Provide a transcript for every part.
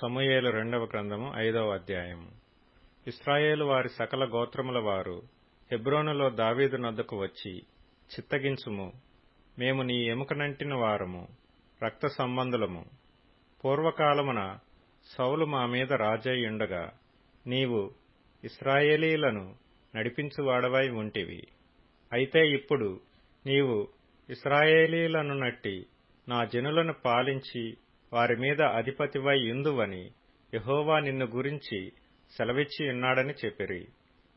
సమూయేలు రెండవ గ్రంథము ఐదవ అధ్యాయము. ఇస్రాయేలు వారి సకల గోత్రముల వారు హెబ్రోనులో దావీదు నద్దకు వచ్చి చిత్తగించుము. మేము నీ ఎముకనంటిన వారము రక్త సంబంధులము. పూర్వకాలమున సౌలు మా మీద రాజయ్యుండగా నీవు ఇస్రాయేలీలను నడిపించువాడవై ఉంటివి. అయితే ఇప్పుడు నీవు ఇస్రాయేలీలను నట్టి నా జనులను పాలించి వారి మీద అధిపతివై యుందువని యహోవా నిన్ను గురించి సెలవిచ్చి ఉన్నాడని చెప్పిరి.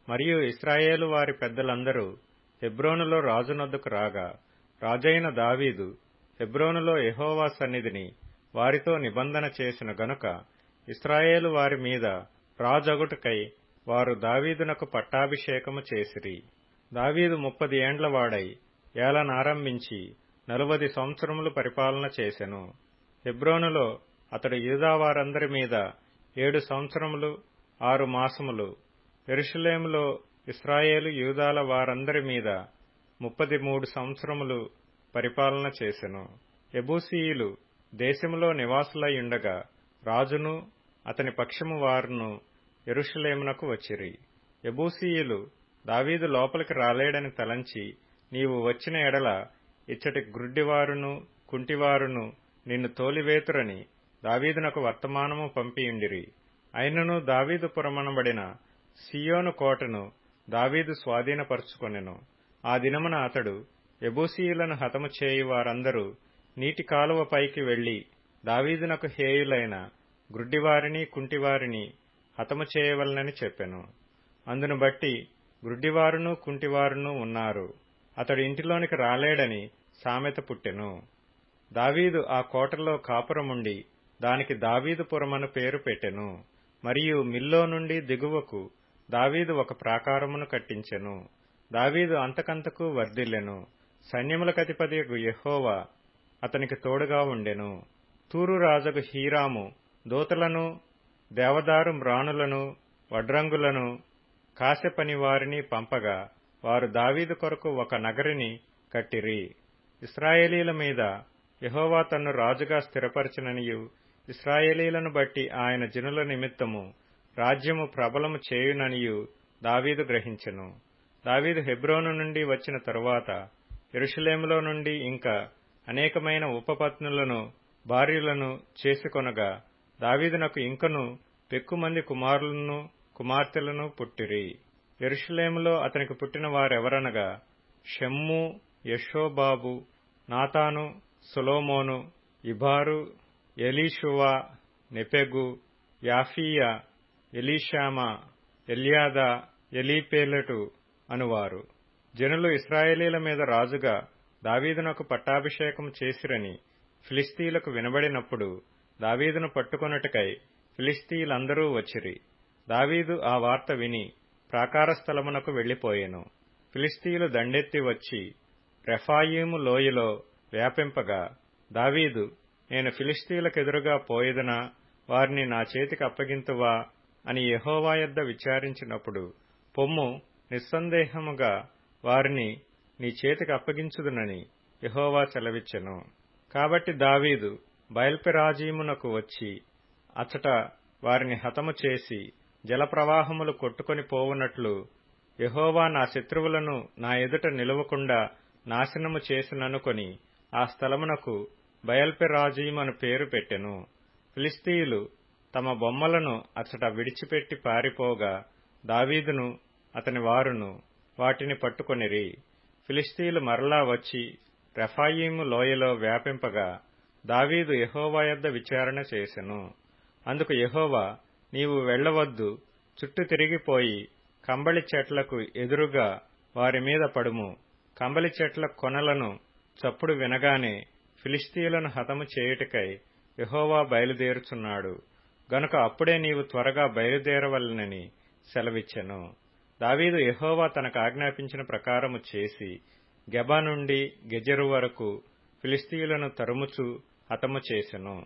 మరియు ఇస్రాయేలు వారి పెద్దలందరూ హెబ్రోనులో రాజునొద్దకు రాగా రాజైన దావీదు హెబ్రోనులో యహోవా సన్నిధిని వారితో నిబంధన చేసిన గనుక ఇస్రాయేలు వారి మీద రాజగుటకై వారు దావీదునకు పట్టాభిషేకము చేసిరి. దావీదు ముప్పది ఏండ్లవాడై ఏలనారంభించి నలువది సంవత్సరములు పరిపాలన చేసెను. హెబ్రోనులో అతడు యూదావారందరి మీద ఏడు సంవత్సరములు ఆరు మాసములు ఎరుషులేములో ఇస్రాయేలు యూదాల వారందరి మీద ముప్పది మూడు సంవత్సరములు పరిపాలన చేసెను. ఎబూసీయులు దేశములో నివాసులయ్యుండగా రాజును అతని పక్షము వారును ఎరుషులేమునకు వచ్చిరి. ఎబూసీయులు దావీదు లోపలికి రాలేడని తలంచి నీవు వచ్చిన ఎడల ఇచ్చటి గ్రుడ్డివారును కుంటివారును నిన్ను తోలివేతురని దావీదునకు వర్తమానము పంపియుండిరి. అయినను దావీదు పురమనబడిన సియోను కోటను దావీదు స్వాధీనపరుచుకొనెను. ఆ దినమున అతడు ఎబూసీయులను హతము చేయి వారందరూ నీటి కాలువ పైకి వెళ్ళి దావీదునకు హేయులైన గ్రుడ్డివారిని కుంటివారిని హతము చేయవలనని చెప్పెను. అందును బట్టి గ్రుడ్డివారును కుంటివారును ఉన్నారు. అతడు ఇంటిలోనికి రాలేడని సామెత పుట్టెను. దావీదు ఆ కోటలో కాపురముండి దానికి దావీదుపురమను పేరు పెట్టెను మరియు మిల్లో నుండి దిగువకు దావీదు ఒక ప్రాకారమును కట్టించెను. దావీదు అంతకంతకు వర్ధిల్లెను. సైన్యములకధిపతి యెహోవా అతనికి తోడుగా ఉండెను. తూరు రాజుకు హీరాము దూతలను దేవదారు మ్రాణులను వడ్రంగులను కాసెపని వారిని పంపగా వారు దావీదు కొరకు ఒక నగరిని కట్టిరి. ఇస్రాయేలీల మీద యహోవా తన్ను రాజుగా స్థిరపరచననియు. ఇస్రాయేలీలను బట్టి ఆయన జనుల నిమిత్తము రాజ్యము ప్రబలము చేయుననియు దావీదు గ్రహించెను. దావీదు హెబ్రోను నుండి వచ్చిన తరువాత ఎరుషలేములో నుండి ఇంకా అనేకమైన ఉపపత్నులను భార్యలను చేసుకొనగా దావీదునకు ఇంకను పెక్కుమంది కుమారులను కుమార్తెలను పుట్టిరి. ఎరుషలేములో అతనికి పుట్టిన వారెవరనగా షమ్ము యశోబాబు నాతాను సొలోమోను ఇబారు ఎలీషువా నెపెగు యాఫీయా ఎలీషామ ఎల్యాదా ఎలీపేలటు అనువారు. జనులు ఇస్రాయేలీల మీద రాజుగా దావీదునకు పట్టాభిషేకం చేసిరని ఫిలిస్తీలకు వినబడినప్పుడు దావీదును పట్టుకొనుటకై ఫిలిస్తీలందరూ వచ్చిరి. దావీదు ఆ వార్త విని ప్రాకార స్థలమునకు వెళ్ళిపోయెను ఫిలిస్తీలు దండెత్తి వచ్చి రెఫాయిము లోయలో వ్యాపింపగా దావీదు నేను ఫిలిస్తీయులకెదురుగా పోయేదనా వారిని నా చేతికి అప్పగింతువా? అని యహోవా యొద్ద విచారించినప్పుడు పొమ్ము నిస్సందేహముగా వారిని నీ చేతికి అప్పగించుదునని యహోవా సెలవిచ్చెను. కాబట్టి దావీదు బయల్పెరాజీమునకు వచ్చి అచట వారిని హతము చేసి జలప్రవాహములు కొట్టుకొని పోవునట్లు యహోవా నా శత్రువులను నా ఎదుట నిలవకుండా నాశనము చేసిననుకొని ఆ స్థలమునకు బయల్పెరాజీమను పేరు పెట్టెను. ఫిలిస్తీయులు తమ బొమ్మలను అచట విడిచిపెట్టి పారిపోగా దావీదును అతని వారును వాటిని పట్టుకొనిరి. ఫిలిస్తీయులు మరలా వచ్చి రెఫాయిము లోయలో వ్యాపింపగా దావీదు యహోవా యొద్ద విచారణ చేసెను. అందుకు యహోవా నీవు వెళ్ళవద్దు చుట్టూ తిరిగిపోయి కంబళి చెట్లకు ఎదురుగా వారి మీద పడుము. కంబలి చెట్ల కొనలను చప్పుడు వినగానే ఫిలిస్తీయులను హతము చేయుటకై యహోవా బయలుదేరుచున్నాడు. గనుక అప్పుడే నీవు త్వరగా బయలుదేరవలనని సెలవిచ్చెను. దావీదు యహోవా తనకు ఆజ్ఞాపించిన ప్రకారము చేసి గెబా నుండి గెజరు వరకు ఫిలిస్తీయులను తరుముచు హతము చేసెను.